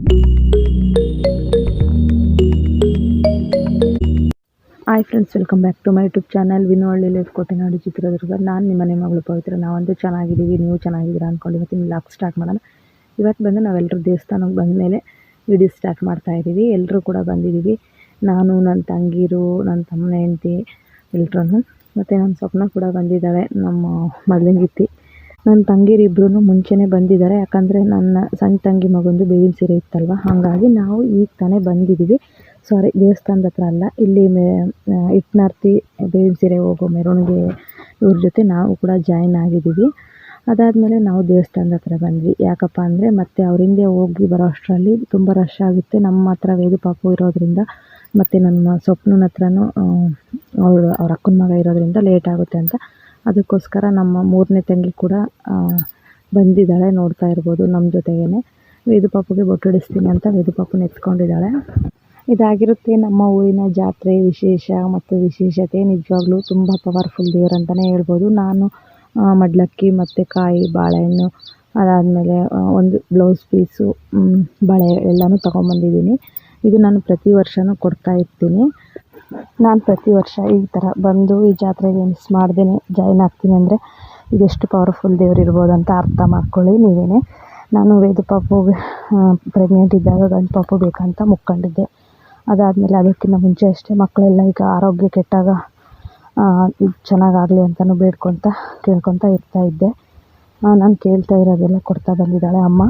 Hi friends welcome back to my YouTube channel ವಿನೋಳ್ಳಿ life ಕೋಟೆನಾಡು ಚಿತ್ರದುರ್ಗ ನಾನು ನಿಮ್ಮ ಮನೆ ಮಗಳು ಪವಿತ್ರ. ನಾವಂತೂ ಚೆನ್ನಾಗಿದ್ದೀವಿ, ನೀವು ಚೆನ್ನಾಗಿದ್ದೀರಾ ಅಂದ್ಕೊಂಡು ಇವತ್ತಿನ ಲಾಕ್ ಸ್ಟಾರ್ಟ್ ಮಾಡೋಣ. ಇವತ್ತು ಬಂದು ನಾವೆಲ್ಲರೂ ದೇವಸ್ಥಾನಕ್ಕೆ ಬಂದ ಮೇಲೆ ವಿಡಿಯೋ ಸ್ಟಾರ್ಟ್ ಮಾಡ್ತಾ ಇದ್ದೀವಿ. ಎಲ್ಲರೂ ಕೂಡ ಬಂದಿದ್ದೀವಿ. ನಾನು ನನ್ನ ತಂಗೀರು ನನ್ನ ತಮ್ಮನ ಹೆಂಡತಿ ಎಲ್ಲರೂ ಮತ್ತು ನನ್ನ ಸ್ವಪ್ನ ಕೂಡ ಬಂದಿದ್ದಾವೆ. ನಮ್ಮ ಮೊದಲಿಂಗಿತ್ತಿ ನನ್ನ ತಂಗೀರಿಬ್ರು ಮುಂಚೆನೇ ಬಂದಿದ್ದಾರೆ ಯಾಕಂದರೆ ನನ್ನ ಸಣ್ಣ ತಂಗಿ ಮಗಂದು ಬೇವಿನ ಸೀರೆ ಇತ್ತಲ್ವ? ಹಾಗಾಗಿ ನಾವು ಈಗ ತಾನೇ ಬಂದಿದ್ದೀವಿ ಸಾರಿ ದೇವಸ್ಥಾನದ ಹತ್ರ ಅಲ್ಲ. ಇಲ್ಲಿ ಮೇ ಇಟ್ನಾರ್ತಿ ಬೇವಿನ ಸೀರೆ ಹೋಗೋ ಮೆರವಣಿಗೆ ಇವ್ರ ಜೊತೆ ನಾವು ಕೂಡ ಜಾಯ್ನ್ ಆಗಿದ್ದೀವಿ ಅದಾದಮೇಲೆ ನಾವು ದೇವಸ್ಥಾನದ ಹತ್ರ ಬಂದ್ವಿ. ಯಾಕಪ್ಪ ಅಂದರೆ ಮತ್ತೆ ಅವ್ರ ಹಿಂದೆ ಹೋಗಿ ಬರೋ ಅಷ್ಟರಲ್ಲಿ ತುಂಬ ರಶ್ ಆಗುತ್ತೆ. ನಮ್ಮ ಹತ್ರ ವೇದು ಪಾಪು ಇರೋದ್ರಿಂದ ಮತ್ತು ನನ್ನ ಸ್ವಪ್ನನ ಹತ್ರನೂ ಅವಳು ಅವ್ರ ಅಕ್ಕನ ಮಗ ಇರೋದ್ರಿಂದ ಲೇಟ್ ಆಗುತ್ತೆ ಅಂತ ಅದಕ್ಕೋಸ್ಕರ ನಮ್ಮ ಮೂರನೇ ತಂಗಿ ಕೂಡ ಬಂದಿದ್ದಾಳೆ, ನೋಡ್ತಾ ಇರ್ಬೋದು ನಮ್ಮ ಜೊತೆಗೇ ವೇದು ಪಾಪುಗೆ ಬೊಟ್ಟಿಡಿಸ್ತೀನಿ ಅಂತ ವೇದು ಪಾಪುನ ಎತ್ಕೊಂಡಿದ್ದಾಳೆ ಇದಾಗಿರುತ್ತೆ ನಮ್ಮ ಊರಿನ ಜಾತ್ರೆ ವಿಶೇಷ ಮತ್ತು ವಿಶೇಷತೆ. ನಿಜವಾಗ್ಲೂ ತುಂಬ ಪವರ್ಫುಲ್ ದೇವ್ರು ಅಂತಲೇ ಹೇಳ್ಬೋದು. ನಾನು ಮಡ್ಲಕ್ಕಿ ಮತ್ತು ಕಾಯಿ, ಬಾಳೆಹಣ್ಣು, ಅದಾದಮೇಲೆ ಒಂದು ಬ್ಲೌಸ್ ಪೀಸು ಬಳೆ ಎಲ್ಲನೂ ತೊಗೊಂಬಂದಿದ್ದೀನಿ. ಇದು ನಾನು ಪ್ರತಿ ವರ್ಷವೂ ಕೊಡ್ತಾ ಇರ್ತೀನಿ. ನಾನು ಪ್ರತಿ ವರ್ಷ ಈ ಥರ ಬಂದು ಈ ಜಾತ್ರೆಗೆ ಮಿಸ್ ಮಾಡ್ದೇ ಜಾಯ್ನ್ ಆಗ್ತೀನಿ ಅಂದರೆ ಇದೆಷ್ಟು ಪವರ್ಫುಲ್ ದೇವ್ರು ಇರ್ಬೋದು ಅಂತ ಅರ್ಥ ಮಾಡ್ಕೊಳ್ಳಿ ನೀವೇ ನಾನು ವೇದು ಪಾಪುಗೆ ಪ್ರೆಗ್ನೆಂಟ್ ಇದ್ದಾಗ ಗಂಡು ಪಾಪು ಬೇಕಂತ ಮುಕ್ಕೊಂಡಿದ್ದೆ. ಅದಾದಮೇಲೆ ಅದಕ್ಕಿಂತ ಮುಂಚೆ ಅಷ್ಟೇ ಮಕ್ಕಳೆಲ್ಲ ಈಗ ಆರೋಗ್ಯ ಕೆಟ್ಟಾಗ ಚೆನ್ನಾಗಾಗಲಿ ಅಂತಲೂ ಬೇಡ್ಕೊತ ಕೇಳ್ಕೊತ ಇರ್ತಾ ಇದ್ದೆ. ನಾನು ಕೇಳ್ತಾ ಇರೋದೆಲ್ಲ ಕೊಡ್ತಾ ಬಂದಿದ್ದಾಳೆ ಅಮ್ಮ.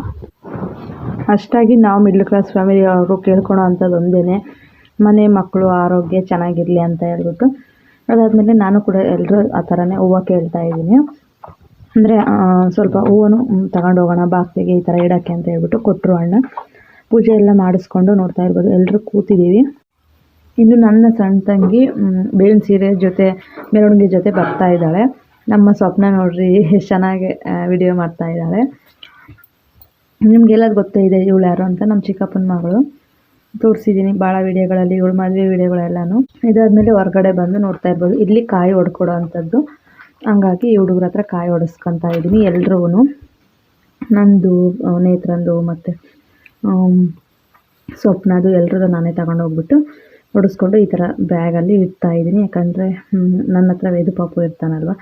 ಅಷ್ಟಾಗಿ ನಾವು ಮಿಡ್ಲ್ ಕ್ಲಾಸ್ ಫ್ಯಾಮಿಲಿ ಅವರು ಕೇಳ್ಕೊಳೋ ಅಂಥದ್ದು ಒಂದೇ ಮನೆ ಮಕ್ಕಳು ಆರೋಗ್ಯ ಚೆನ್ನಾಗಿರಲಿ ಅಂತ ಹೇಳ್ಬಿಟ್ಟು. ಅದಾದಮೇಲೆ ನಾನು ಕೂಡ ಎಲ್ಲರೂ ಆ ಥರನೇ ಹೂವು ಕೇಳ್ತಾ ಇದ್ದೀನಿ. ಅಂದರೆ ಸ್ವಲ್ಪ ಹೂವನ್ನು ತಗೊಂಡು ಹೋಗೋಣ ಬಾಕ್ಸಿಗೆ ಈ ಥರ ಇಡೋಕ್ಕೆ ಅಂತ ಹೇಳ್ಬಿಟ್ಟು ಕೊಟ್ಟರು ಅಣ್ಣ. ಪೂಜೆ ಎಲ್ಲ ಮಾಡಿಸ್ಕೊಂಡು ನೋಡ್ತಾ ಇರ್ಬೋದು. ಎಲ್ಲರೂ ಕೂತಿದ್ದೀವಿ. ಇನ್ನು ನನ್ನ ಸಣ್ಣ ತಂಗಿ ಬೇವಿನ ಸೀರೆ ಜೊತೆ, ಮೆರವಣಿಗೆ ಜೊತೆ ಬರ್ತಾ ಇದ್ದಾಳೆ. ನಮ್ಮ ಸ್ವಪ್ನ ನೋಡ್ರಿ ಎಷ್ಟು ಚೆನ್ನಾಗಿ ವಿಡಿಯೋ ಮಾಡ್ತಾ ಇದ್ದಾಳೆ. ನಿಮಗೆಲ್ಲ ಗೊತ್ತೇ ಇದೆ, ಇವಳು ಯಾರು ಅಂತ? ನಮ್ಮ ಚಿಕ್ಕಪ್ಪನ ಮಗಳು. ತೋರಿಸಿದ್ದೀನಿ. ಭಾಳ ವಿಡಿಯೋಗಳಲ್ಲಿ, ಇವಳು ಮದುವೆ ವಿಡಿಯೋಗಳೆಲ್ಲನೂ. ಇದಾದಮೇಲೆ ಹೊರಗಡೆ ಬಂದು ನೋಡ್ತಾ ಇರ್ಬೋದು. ಇಲ್ಲಿ ಕಾಯಿ ಹೊಡ್ಕೊಡೋ ಅಂಥದ್ದು ಹಂಗಾಗಿ ಈ ಹುಡುಗ್ರ ಹತ್ರ ಕಾಯಿ ಹೊಡೆಸ್ಕೊತಾ ಇದ್ದೀನಿ ಎಲ್ರೂ ನಂದು ನೇತ್ರಂದು ಮತ್ತು ಸ್ವಪ್ನದು ಎಲ್ಲರದ್ದು ನಾನೇ ಹೋಗ್ಬಿಟ್ಟು ಹೊಡೆಸ್ಕೊಂಡು ಈ ಥರ ಬ್ಯಾಗಲ್ಲಿ ಇಡ್ತಾ ಇದ್ದೀನಿ. ಯಾಕಂದರೆ ನನ್ನ ಹತ್ರ ವೇದು ಪಾಪು ಇರ್ತಾನಲ್ವ.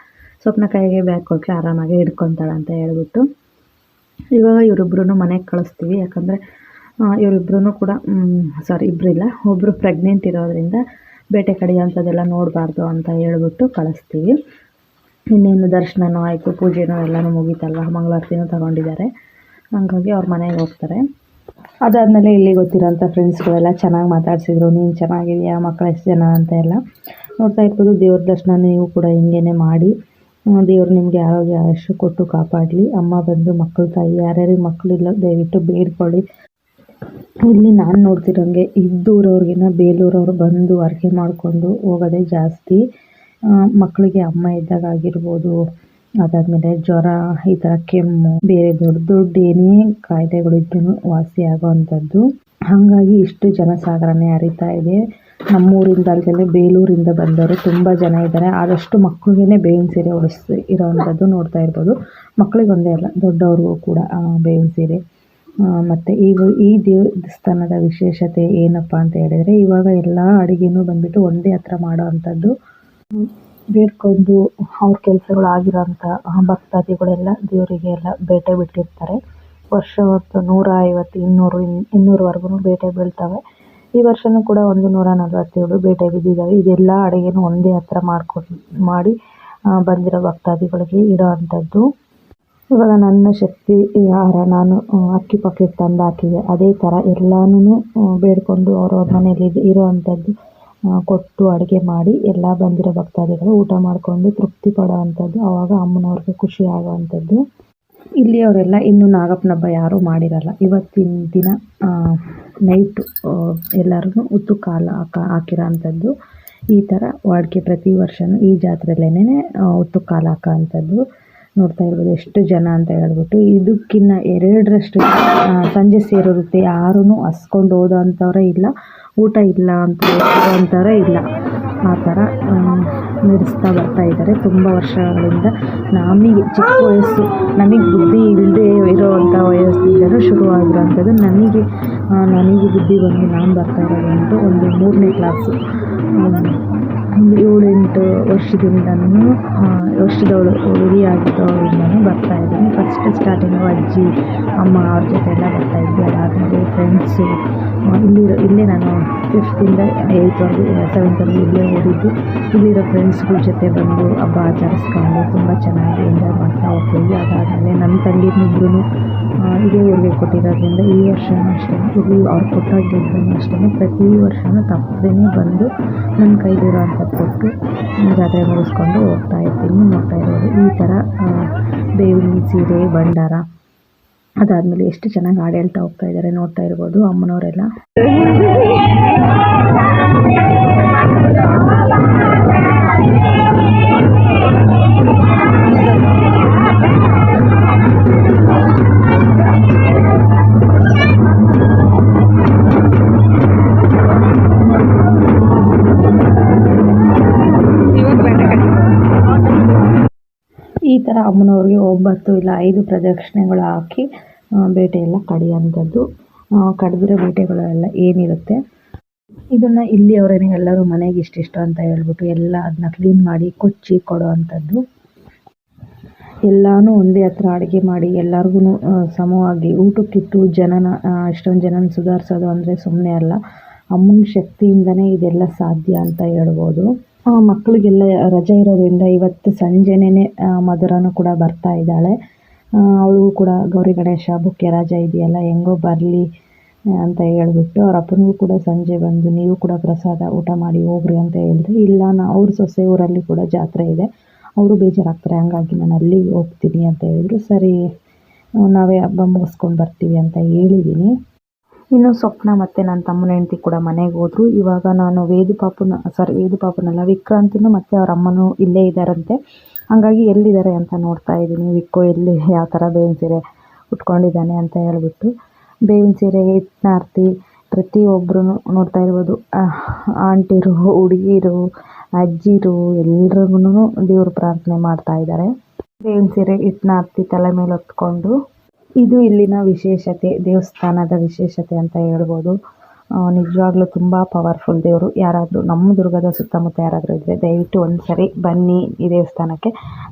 ಸ್ವಪ್ನ ಕೈಗೆ ಬ್ಯಾಗ್ ಕೊಟ್ಟರೆ ಆರಾಮಾಗಿ ಹಿಡ್ಕೊತಾಳೆ ಅಂತ ಹೇಳ್ಬಿಟ್ಟು. ಇವಾಗ ಇವರಿಬ್ರು ಮನೆಗೆ ಕಳಿಸ್ತೀವಿ. ಯಾಕಂದರೆ ಇವರಿಬ್ರು ಕೂಡ ಸಾರಿ ಇಬ್ಬರಿಲ್ಲ ಒಬ್ಬರು ಪ್ರೆಗ್ನೆಂಟ್ ಇರೋದ್ರಿಂದ ಬೇಟೆ ಕಡಿಯೋಂಥದ್ದೆಲ್ಲ ನೋಡಬಾರ್ದು ಅಂತ ಹೇಳ್ಬಿಟ್ಟು ಕಳಿಸ್ತೀವಿ. ಇನ್ನೇನು ದರ್ಶನನೂ ಆಯಿತು, ಪೂಜೆನೂ ಎಲ್ಲನೂ ಮುಗೀತಲ್ಲ ಮಂಗಳಾರತಿನೂ ತಗೊಂಡಿದ್ದಾರೆ. ಹಂಗಾಗಿ ಅವ್ರ ಮನೆಗೆ ಹೋಗ್ತಾರೆ. ಅದಾದಮೇಲೆ ಇಲ್ಲಿ ಗೊತ್ತಿರೋಂಥ ಫ್ರೆಂಡ್ಸ್ಗಳೆಲ್ಲ ಚೆನ್ನಾಗಿ ಮಾತಾಡ್ಸಿದ್ರು. ನೀನು ಚೆನ್ನಾಗಿದೆಯಾ? ಮಕ್ಕಳು ಎಷ್ಟು ಜನ ಅಂತ ಎಲ್ಲ ನೋಡ್ತಾ ಇರ್ಬೋದು. ದೇವ್ರ ದರ್ಶನ ನೀವು ಕೂಡ ಹಿಂಗೇನೆ ಮಾಡಿ. ದೇವ್ರು ನಿಮಗೆ ಆರೋಗ್ಯ ಆಯುಷ್ಯ ಕೊಟ್ಟು ಕಾಪಾಡಲಿ. ಅಮ್ಮ ಬಂದು ಮಕ್ಕಳ ತಾಯಿ, ಯಾರ್ಯಾರಿಗೆ ಮಕ್ಕಳಿಲ್ಲ ದಯವಿಟ್ಟು ಬೇಡ್ಕೊಳ್ಳಿ. ಇಲ್ಲಿ ನಾನು ನೋಡ್ತಿರೋಂಗೆ ಇದ್ದೂರವ್ರಿಗಿನ್ನ ಬೇಲೂರವ್ರು ಬಂದು ಅರ್ಕೆ ಮಾಡಿಕೊಂಡು ಹೋಗೋದೇ ಜಾಸ್ತಿ. ಮಕ್ಕಳಿಗೆ ಅಮ್ಮ ಇದ್ದಾಗ ಆಗಿರ್ಬೋದು, ಅದಾದಮೇಲೆ ಜ್ವರ, ಈ ಥರ ಕೆಮ್ಮು, ಬೇರೆ ದೊಡ್ಡ ದೊಡ್ಡ ಏನೇ ಕಾಯಿಲೆಗಳಿದ್ರೂ ವಾಸಿ ಆಗೋವಂಥದ್ದು. ಹಾಗಾಗಿ ಇಷ್ಟು ಜನಸಾಗರನೇ ಹರಿತಾ ಇದೆ. ನಮ್ಮೂರಿಂದ ಅಲ್ಲದೆ ಬೇಲೂರಿಂದ ಬಂದವರು ತುಂಬ ಜನ ಇದ್ದಾರೆ. ಆದಷ್ಟು ಮಕ್ಕಳಿಗೇ ಬೇವಿನ ಸೀರೆ ಉಡಿಸ್ ಇರೋವಂಥದ್ದು ನೋಡ್ತಾ ಇರ್ಬೋದು. ಮಕ್ಕಳಿಗೊಂದೇ ಅಲ್ಲ, ದೊಡ್ಡವ್ರಿಗೂ ಕೂಡ ಬೇವಿನ ಸೀರೆ. ಮತ್ತು ಈಗ ಈ ದೇವಸ್ಥಾನದ ವಿಶೇಷತೆ ಏನಪ್ಪ ಅಂತ ಹೇಳಿದರೆ ಇವಾಗ ಎಲ್ಲ ಅಡುಗೆನೂ ಬಂದ್ಬಿಟ್ಟು ಒಂದೇ ಹತ್ರ ಮಾಡೋ ಅಂಥದ್ದು. ಬೇಡ್ಕೊಂಡು ಅವ್ರ ಕೆಲಸಗಳು ಆಗಿರೋಂಥ ಭಕ್ತಾದಿಗಳೆಲ್ಲ ದೇವರಿಗೆ ಎಲ್ಲ ಬೇಟೆ ಬಿಟ್ಟಿರ್ತಾರೆ. ವರ್ಷ ಹೊತ್ತು ನೂರ ಐವತ್ತು ಇನ್ನೂರು, ಇನ್ ಇನ್ನೂರವರೆಗೂ ಬೇಟೆ ಬೀಳ್ತವೆ. ಈ ವರ್ಷವೂ ಕೂಡ ಒಂದು ನೂರ ನಲವತ್ತೇಳು ಬೇಟೆ ಬಿದ್ದಿದ್ದಾವೆ ಇದೆಲ್ಲ ಅಡುಗೆನೂ ಒಂದೇ ಹತ್ರ ಮಾಡ್ಕೊಂಡು ಮಾಡಿ ಬಂದಿರೋ ಭಕ್ತಾದಿಗಳಿಗೆ ಇಡೋ ಅಂಥದ್ದು. ಇವಾಗ ನನ್ನ ಶಕ್ತಿ ಯಾರ ನಾನು ಅಕ್ಕಿ ಪಕ್ಕಿ ತಂದು ಹಾಕಿದೆ. ಅದೇ ಥರ ಎಲ್ಲನೂ ಬೇಡಿಕೊಂಡು ಅವ್ರವ್ರ ಮನೇಲಿ ಇರೋವಂಥದ್ದು ಕೊಟ್ಟು ಅಡುಗೆ ಮಾಡಿ ಎಲ್ಲ ಬಂದಿರೋ ಭಕ್ತಾದಿಗಳು ಊಟ ಮಾಡಿಕೊಂಡು ತೃಪ್ತಿ ಪಡೋವಂಥದ್ದು ಆವಾಗ ಅಮ್ಮನವ್ರಿಗೆ ಖುಷಿ ಆಗೋವಂಥದ್ದು ಇಲ್ಲಿ ಅವರೆಲ್ಲ ಇನ್ನೂ ನಾಗಪ್ಪನ ಹಬ್ಬ ಯಾರೂ ಮಾಡಿರಲ್ಲ. ಇವತ್ತಿನ ದಿನ ನೈಟು ಎಲ್ಲರಿಗೂ ಉತ್ತು ಕಾಲು ಹಾಕ ಹಾಕಿರೋ ಅಂಥದ್ದು ಈ ಥರ ವಾಡಿಕೆ ಪ್ರತಿ ವರ್ಷವೂ ಈ ಜಾತ್ರೆಯಲ್ಲೇನೆ ಉತ್ತು ಕಾಲು ಹಾಕೋ ಅಂಥದ್ದು ನೋಡ್ತಾ ಇರ್ಬೋದು, ಎಷ್ಟು ಜನ ಅಂತ ಹೇಳ್ಬಿಟ್ಟು. ಇದಕ್ಕಿನ್ನ ಎರಡರಷ್ಟು ಸಂಜೆ ಸೇರಿರುತ್ತೆ. ಯಾರೂ ಹಸ್ಕೊಂಡು ಹೋದೋ ಅಂಥವ್ರೇ ಇಲ್ಲ. ಊಟ ಇಲ್ಲ ಅಂತ ಅಂಥವ್ರೇ ಇಲ್ಲ. ಆ ಥರ ನಡೆಸ್ತಾ ಬರ್ತಾ ಇದ್ದಾರೆ. ತುಂಬ ವರ್ಷಗಳಿಂದ ನಮಗೆ ಚಿಕ್ಕ ವಯಸ್ಸು, ನಮಗೆ ಬುದ್ಧಿ ಇಲ್ಲದೆ ಇರೋವಂಥ ವಯಸ್ಸಿಂದಲೂ ಶುರುವಾಗಿರೋವಂಥದ್ದು ನನಗೆ ನನಗೆ ಬುದ್ಧಿ ಬಂದು ನಾನು ಬರ್ತಾ ಇರೋದು ಒಂದು ಮೂರನೇ ಕ್ಲಾಸು. ಒಂದು ಏಳು ಎಂಟು ವರ್ಷದಿಂದನೂ ವರ್ಷದವಳು ಹುಡುಗಿಯಾಗಿದ್ದವಳಿಂದನೂ ಬರ್ತಾ ಇದ್ದೀನಿ. ಫಸ್ಟ್ ಸ್ಟಾರ್ಟಿಂಗು ಅಜ್ಜಿ, ಅಮ್ಮ ಅವ್ರ ಜೊತೆ ಎಲ್ಲ ಬರ್ತಾ ಇದ್ದೆ ಅದಾದಮೇಲೆ ಫ್ರೆಂಡ್ಸು ಇಲ್ಲಿ ಇಲ್ಲೇ ನಾನು ಫಿಫ್ತಿಂದ ಏಯ್ತ್ವರೆಗೂ ಸೆವೆಂತ್ವರೆಗೂ ಇಲ್ಲೇ ಓದಿದ್ದು ಇಲ್ಲಿರೋ ಫ್ರೆಂಡ್ಸ್ಗಳ ಜೊತೆ ಬಂದು ಹಬ್ಬ ಆಚರಿಸ್ಕೊಂಡು ತುಂಬ ಚೆನ್ನಾಗಿ ಎಂಜಾಯ್ ಮಾಡ್ತಾ ಹೋಗ್ತೀವಿ. ಅದಾದಮೇಲೆ ನನ್ನ ತಂಗಿರ್ನಿಬ್ರು ಇದೇ ಊರಿಗೆ ಕೊಟ್ಟಿರೋದ್ರಿಂದ ಈ ವರ್ಷವೂ ಅಷ್ಟೇ, ಇಲ್ಲಿ ಅವ್ರು ಕೊಟ್ಟಾಗಿದ್ದೂ ಅಷ್ಟೇ, ಪ್ರತಿ ವರ್ಷವೂ ತಪ್ಪದೇ ಬಂದು ನನ್ನ ಕೈಲಿರೋವಂಥದ್ದು ಕೊಟ್ಟು ಜಾತ್ರೆ ಮುಗಿಸ್ಕೊಂಡು ಹೋಗ್ತಾ ಇರ್ತೀನಿ, ನೋಡ್ತಾ ಇರೋದು ಈ ಥರ ಬೇವಿನ ಸೀರೆ, ಭಂಡಾರ ಅದಾದಮೇಲೆ ಎಷ್ಟು ಚೆನ್ನಾಗಿ ಹಾಡು ಹೇಳ್ತಾ ಹೋಗ್ತಾ ಇದ್ದಾರೆ ನೋಡ್ತಾ ಇರ್ಬೋದು ಅಮ್ಮನವರೆಲ್ಲ. ಈ ಥರ ಅಮ್ಮನವ್ರಿಗೆ ಒಂಬತ್ತು ಇಲ್ಲ ಐದು ಪ್ರದಕ್ಷಿಣೆಗಳು ಹಾಕಿ ಬೇಟೆ ಎಲ್ಲ ಕಡಿಯೋಂಥದ್ದು ಕಡಿದಿರೋ ಬೇಟೆಗಳೆಲ್ಲ ಏನಿರುತ್ತೆ? ಇದನ್ನು ಇಲ್ಲಿಯವರೇನೆ ಎಲ್ಲರೂ ಮನೆಗೆ ಇಷ್ಟಿಷ್ಟು ಅಂತ ಹೇಳ್ಬಿಟ್ಟು ಎಲ್ಲ ಅದನ್ನ ಕ್ಲೀನ್ ಮಾಡಿ ಕೊಚ್ಚಿ ಕೊಡೋ ಎಲ್ಲನೂ ಒಂದೇ ಹತ್ರ ಅಡುಗೆ ಮಾಡಿ ಎಲ್ಲರಿಗೂ ಸಮವಾಗಿ ಊಟಕ್ಕಿಟ್ಟು ಜನನ ಎಷ್ಟೊಂದು ಜನನ ಸುಧಾರಿಸೋದು ಅಂದರೆ ಸುಮ್ಮನೆ ಅಲ್ಲ. ಅಮ್ಮನ ಶಕ್ತಿಯಿಂದನೇ ಇದೆಲ್ಲ ಸಾಧ್ಯ ಅಂತ ಹೇಳ್ಬೋದು. ಮಕ್ಕಳಿಗೆಲ್ಲ ರಜೆ ಇರೋದ್ರಿಂದ ಇವತ್ತು ಸಂಜೆನೇ ಮಧುರನು ಕೂಡ ಬರ್ತಾ ಇದ್ದಾಳೆ. ಅವಳು ಕೂಡ ಗೌರಿ ಗಣೇಶ ಬುಕ್ಕೆ ರಜೆ ಇದೆಯಲ್ಲ, ಹೆಂಗೋ ಬರಲಿ ಅಂತ ಹೇಳ್ಬಿಟ್ಟು ಅವ್ರ ಅಪ್ಪನಿಗೂ ಕೂಡ ಸಂಜೆ ಬಂದು ನೀವು ಕೂಡ ಪ್ರಸಾದ ಊಟ ಮಾಡಿ ಹೋಗ್ರಿ ಅಂತ ಹೇಳಿದ್ರೆ. ಇಲ್ಲ, ನಾ, ಅವ್ರ ಸೊಸೆ ಊರಲ್ಲಿ ಕೂಡ ಜಾತ್ರೆ ಇದೆ. ಅವರು ಬೇಜಾರಾಗ್ತಾರೆ, ಹಂಗಾಗಿ ನಾನು ಅಲ್ಲಿ ಹೋಗ್ತೀನಿ ಅಂತ ಹೇಳಿದ್ರು. ಸರಿ, ನಾವೇ ಹಬ್ಬ ಮುಗಿಸ್ಕೊಂಡು ಬರ್ತೀವಿ ಅಂತ ಹೇಳಿದ್ದೀನಿ ಇನ್ನು ಸ್ವಪ್ನ ಮತ್ತು ನನ್ನ ತಮ್ಮನ ಹೆಂಡತಿ ಕೂಡ ಮನೆಗೆ ಹೋದರು. ಇವಾಗ ನಾನು ವೇದು ಪಾಪುನ ಸಾರಿ ವೇದು ಪಾಪುನಲ್ಲ, ವಿಕ್ರಾಂತಿನೂ ಮತ್ತು ಅವ್ರ ಅಮ್ಮನೂ ಇಲ್ಲೇ ಇದ್ದಾರಂತೆ. ಹಾಗಾಗಿ ಎಲ್ಲಿದ್ದಾರೆ ಅಂತ ನೋಡ್ತಾ ಇದ್ದೀನಿ. ವಿಕ್ಕೋ ಎಲ್ಲಿ, ಯಾವ ಥರ ಬೇವಿನ ಸೀರೆ ಉಟ್ಕೊಂಡಿದ್ದಾನೆ ಅಂತ ಹೇಳ್ಬಿಟ್ಟು. ಬೇವಿನ ಸೀರೆ, ಇಟ್ನಾರ್ತಿ ಪ್ರತಿಯೊಬ್ಬರು ನೋಡ್ತಾ ಇರ್ಬೋದು. ಆಂಟಿರು, ಹುಡುಗಿರು, ಅಜ್ಜಿರು ಎಲ್ರಿಗೂ ದೇವ್ರ ಪ್ರಾರ್ಥನೆ ಮಾಡ್ತಾ ಇದ್ದಾರೆ. ಬೇವಿನ ಸೀರೆ ಹಿಟ್ನಾರ್ತಿ ತಲೆ ಮೇಲೆ ಹೊತ್ಕೊಂಡು ಇದು ಇಲ್ಲಿನ ವಿಶೇಷತೆ ದೇವಸ್ಥಾನದ ವಿಶೇಷತೆ ಅಂತ ಹೇಳ್ಬೋದು. ನಿಜವಾಗ್ಲೂ ತುಂಬ ಪವರ್ಫುಲ್ ದೇವರು. ಯಾರಾದರೂ ನಮ್ಮ ದುರ್ಗದ ಸುತ್ತಮುತ್ತ ಯಾರಾದರೂ ಇದ್ದರೆ ದಯವಿಟ್ಟು ಒಂದು ಸರಿ ಬನ್ನಿ ಈ ದೇವಸ್ಥಾನಕ್ಕೆ.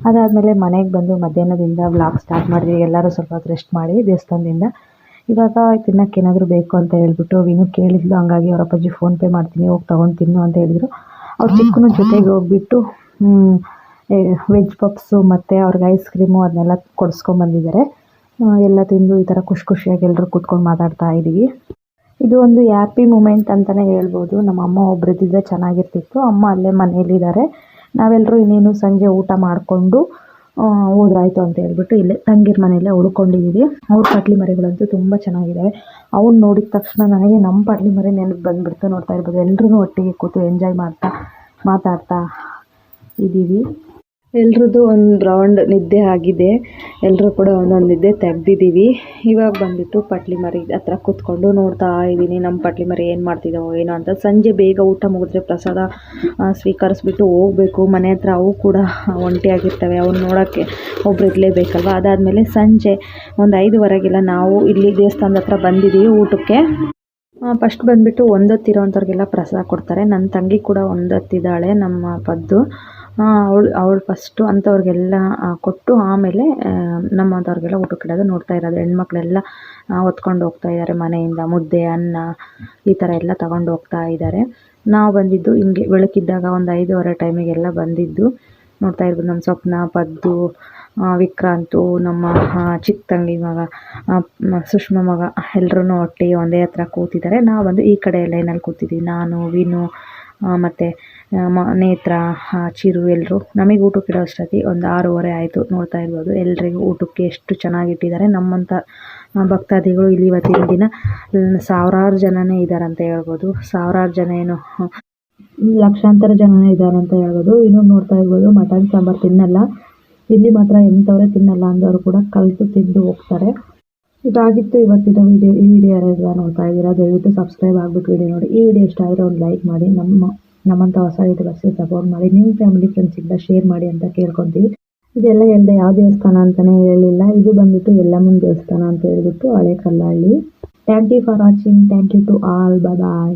ಅದಾದಮೇಲೆ ಮನೆಗೆ ಬಂದು ಮಧ್ಯಾಹ್ನದಿಂದ ವ್ಲಾಗ್ ಸ್ಟಾರ್ಟ್ ಮಾಡಿದ್ವಿ. ಎಲ್ಲರೂ ಸ್ವಲ್ಪ ಹೊತ್ತು ರೆಸ್ಟ್ ಮಾಡಿ ದೇವಸ್ಥಾನದಿಂದ. ಇವಾಗ ತಿನ್ನಕ್ಕೆ ಏನಾದರೂ ಬೇಕು ಅಂತ ಹೇಳ್ಬಿಟ್ಟು ವಿನು ಕೇಳಿದ್ಲು. ಹಂಗಾಗಿ ಅವರ ಅಪ್ಪಾಜಿ ಫೋನ್ಪೇ ಮಾಡ್ತೀನಿ ಹೋಗಿ ತೊಗೊಂಡು ತಿನ್ನು ಅಂತ ಹೇಳಿದ್ರು. ಅವ್ರ ಚಿಕ್ಕನ ಜೊತೆಗೆ ಹೋಗ್ಬಿಟ್ಟು ವೆಜ್ ಪಪ್ಸು ಮತ್ತು ಅವ್ರಿಗೆ ಐಸ್ ಕ್ರೀಮು ಅದನ್ನೆಲ್ಲ ಕೊಡಿಸ್ಕೊಂಬಂದಿದ್ದಾರೆ ಎಲ್ಲ ತಿಂದು ಈ ಥರ ಖುಷಿ ಖುಷಿಯಾಗಿ ಎಲ್ಲರೂ ಕೂತ್ಕೊಂಡು ಮಾತಾಡ್ತಾ ಇದ್ದೀವಿ. ಇದು ಒಂದು ಹ್ಯಾಪಿ ಮೂಮೆಂಟ್ ಅಂತಲೇ ಹೇಳ್ಬೋದು. ನಮ್ಮ ಅಮ್ಮ ಒಬ್ಬರಿದ್ದರೆ ಚೆನ್ನಾಗಿರ್ತಿತ್ತು. ಅಮ್ಮ ಅಲ್ಲೇ ಮನೇಲಿದ್ದಾರೆ ನಾವೆಲ್ಲರೂ ಇನ್ನೇನು ಸಂಜೆ ಊಟ ಮಾಡಿಕೊಂಡು ಹೋದ್ರಾಯ್ತು ಅಂತ ಹೇಳ್ಬಿಟ್ಟು ಇಲ್ಲೇ ತಂಗಿರ ಮನೆಯಲ್ಲೇ ಉಳ್ಕೊಂಡಿದ್ದೀವಿ. ಅವ್ರ ಪಟ್ಲಿ ಮರಿಗಳಂತೂ ತುಂಬ ಚೆನ್ನಾಗಿದ್ದಾವೆ. ಅವ್ನ ನೋಡಿದ ತಕ್ಷಣ ನನಗೆ ನಮ್ಮ ಪಟ್ಲಿ ಮರಿ ನೆನಪು ಬಂದುಬಿಡ್ತು. ನೋಡ್ತಾ ಇರ್ಬೋದು. ಎಲ್ಲರೂ ಒಟ್ಟಿಗೆ ಕೂತು ಎಂಜಾಯ್ ಮಾಡ್ತಾ, ಮಾತಾಡ್ತಾ ಇದ್ದೀವಿ. ಎಲ್ರದ್ದು ಒಂದು ರೌಂಡ್ ನಿದ್ದೆ ಆಗಿದೆ. ಎಲ್ಲರೂ ಕೂಡ ಒಂದೊಂದು ನಿದ್ದೆ ತೆಗ್ದಿದ್ದೀವಿ. ಇವಾಗ ಬಂದುಬಿಟ್ಟು ಪಟ್ಲಿ ಮರಿ ಹತ್ರ ಕೂತ್ಕೊಂಡು ನೋಡ್ತಾ ಇದ್ದೀನಿ. ನಮ್ಮ ಪಟ್ಲಿ ಮರಿ ಏನು ಮಾಡ್ತಿದ್ದಾವೋ ಏನೋ ಅಂತ. ಸಂಜೆ ಬೇಗ ಊಟ ಮುಗಿದ್ರೆ ಪ್ರಸಾದ ಸ್ವೀಕರಿಸ್ಬಿಟ್ಟು ಹೋಗಬೇಕು. ಮನೆ ಹತ್ರ ಅವು ಕೂಡ ಒಂಟಿಯಾಗಿರ್ತವೆ ಅವ್ನು ನೋಡೋಕ್ಕೆ ಒಬ್ರು ಇರಲೇಬೇಕಲ್ವ? ಅದಾದಮೇಲೆ ಸಂಜೆ ಒಂದು ಐದುವರೆಗೆಲ್ಲ ನಾವು ಇಲ್ಲಿ ದೇವಸ್ಥಾನದ ಹತ್ರ ಬಂದಿದ್ದೀವಿ ಊಟಕ್ಕೆ. ಫಸ್ಟ್ ಬಂದುಬಿಟ್ಟು ಒಂದೊತ್ತಿರೋವಂಥವ್ರಿಗೆಲ್ಲ ಪ್ರಸಾದ ಕೊಡ್ತಾರೆ. ನನ್ನ ತಂಗಿ ಕೂಡ ಒಂದೊತ್ತಿದ್ದಾಳೆ, ನಮ್ಮ ಪದ್ದು. ಅವಳು ಅವಳು ಫಸ್ಟು ಅಂಥವ್ರಿಗೆಲ್ಲ ಕೊಟ್ಟು ಆಮೇಲೆ ನಮ್ಮಂಥವ್ರಿಗೆಲ್ಲ ಊಟಕ್ಕೆ ಇಡೋದು ನೋಡ್ತಾ ಇರೋದು. ಹೆಣ್ಮಕ್ಳೆಲ್ಲ ಹೊತ್ಕೊಂಡು ಹೋಗ್ತಾ ಇದ್ದಾರೆ ಮನೆಯಿಂದ, ಮುದ್ದೆ, ಅನ್ನ, ಈ ಥರ ಎಲ್ಲ ತಗೊಂಡು ಹೋಗ್ತಾ ಇದ್ದಾರೆ. ನಾವು ಬಂದಿದ್ದು ಹಿಂಗೆ ಬೆಳಕಿದ್ದಾಗ ಒಂದು ಐದೂವರೆ ಟೈಮಿಗೆಲ್ಲ ಬಂದಿದ್ದು. ನೋಡ್ತಾ ಇರ್ಬೋದು ನಮ್ಮ ಸ್ವಪ್ನ, ಪದ್ದು ವಿಕ್ರಾಂತು, ನಮ್ಮ ಚಿಕ್ಕ ತಂಗಿ ಮಗ ಸುಷ್ಮಾ ಮಗ ಎಲ್ಲರೂ ಒಟ್ಟಿಗೆ ಒಂದೇ ಹತ್ರ ಕೂತಿದ್ದಾರೆ. ನಾವು ಬಂದು ಈ ಕಡೆ ಲೈನಲ್ಲಿ ಕೂತಿದ್ದೀವಿ ನಾನು, ವಿನು ಮತ್ತು ನೇತ್ರ ಚಿರು ಎಲ್ಲರೂ ನಮಗೆ ಊಟಕ್ಕೆ ಇಡೋ ಅಷ್ಟೊತ್ತಿಗೆ ಒಂದು ಆರೂವರೆ ಆಯಿತು ನೋಡ್ತಾ ಇರ್ಬೋದು. ಎಲ್ಲರಿಗೂ ಊಟಕ್ಕೆ ಎಷ್ಟು ಚೆನ್ನಾಗಿಟ್ಟಿದ್ದಾರೆ ನಮ್ಮಂಥ ಭಕ್ತಾದಿಗಳು ಇಲ್ಲಿ ಇವತ್ತಿನ ದಿನ ಸಾವಿರಾರು ಜನನೇ ಇದ್ದಾರೆ ಅಂತ ಹೇಳ್ಬೋದು. ಸಾವಿರಾರು ಜನ ಏನು ಲಕ್ಷಾಂತರ ಜನನೇ ಇದ್ದಾರೆ ಅಂತ ಹೇಳ್ಬೋದು. ಇನ್ನು ನೋಡ್ತಾ ಇರ್ಬೋದು, ಮಟನ್, ಸಾಂಬಾರು ತಿನ್ನಲ್ಲ. ಇಲ್ಲಿ ಮಾತ್ರ ಎಂಥವರೇ ತಿನ್ನಲ್ಲ ಅಂದವರು ಕೂಡ ಕಲಿತು ತಿಂದು ಹೋಗ್ತಾರೆ. ಇದಾಗಿತ್ತು ಇವತ್ತಿನ ವಿಡಿಯೋ. ಈ ವಿಡಿಯೋ ಯಾರ್ಯಾರು ನೋಡ್ತಾ ಇದ್ದೀರಾ, ದಯವಿಟ್ಟು ಸಬ್ಸ್ಕ್ರೈಬ್ ಆಗಿಬಿಟ್ಟು ವಿಡಿಯೋ ನೋಡಿ. ಈ ವಿಡಿಯೋ ಇಷ್ಟ ಆದರೆ ಒಂದು ಲೈಕ್ ಮಾಡಿ. ನಮ್ಮ ನಮ್ಮಂಥ ಹೊಸ ಯೂಟ್ಯೂಬರ್ಸ್ಗೆ ಸಪೋರ್ಟ್ ಮಾಡಿ ನಿಮ್ಮ ಫ್ಯಾಮಿಲಿ ಫ್ರೆಂಡ್ಸಿಂದ ಶೇರ್ ಮಾಡಿ ಅಂತ ಕೇಳ್ಕೊತೀವಿ. ಇದೆಲ್ಲ ಹೇಳ್ದೆ ಯಾವ ದೇವಸ್ಥಾನ ಅಂತಲೇ ಹೇಳಿಲ್ಲ. ಇದು ಬಂದ್ಬಿಟ್ಟು ಯಲ್ಲಮ್ಮನ ದೇವಸ್ಥಾನ ಅಂತ ಹೇಳ್ಬಿಟ್ಟು ಹಳೆ Kallahalli thank you for watching thank you to all bye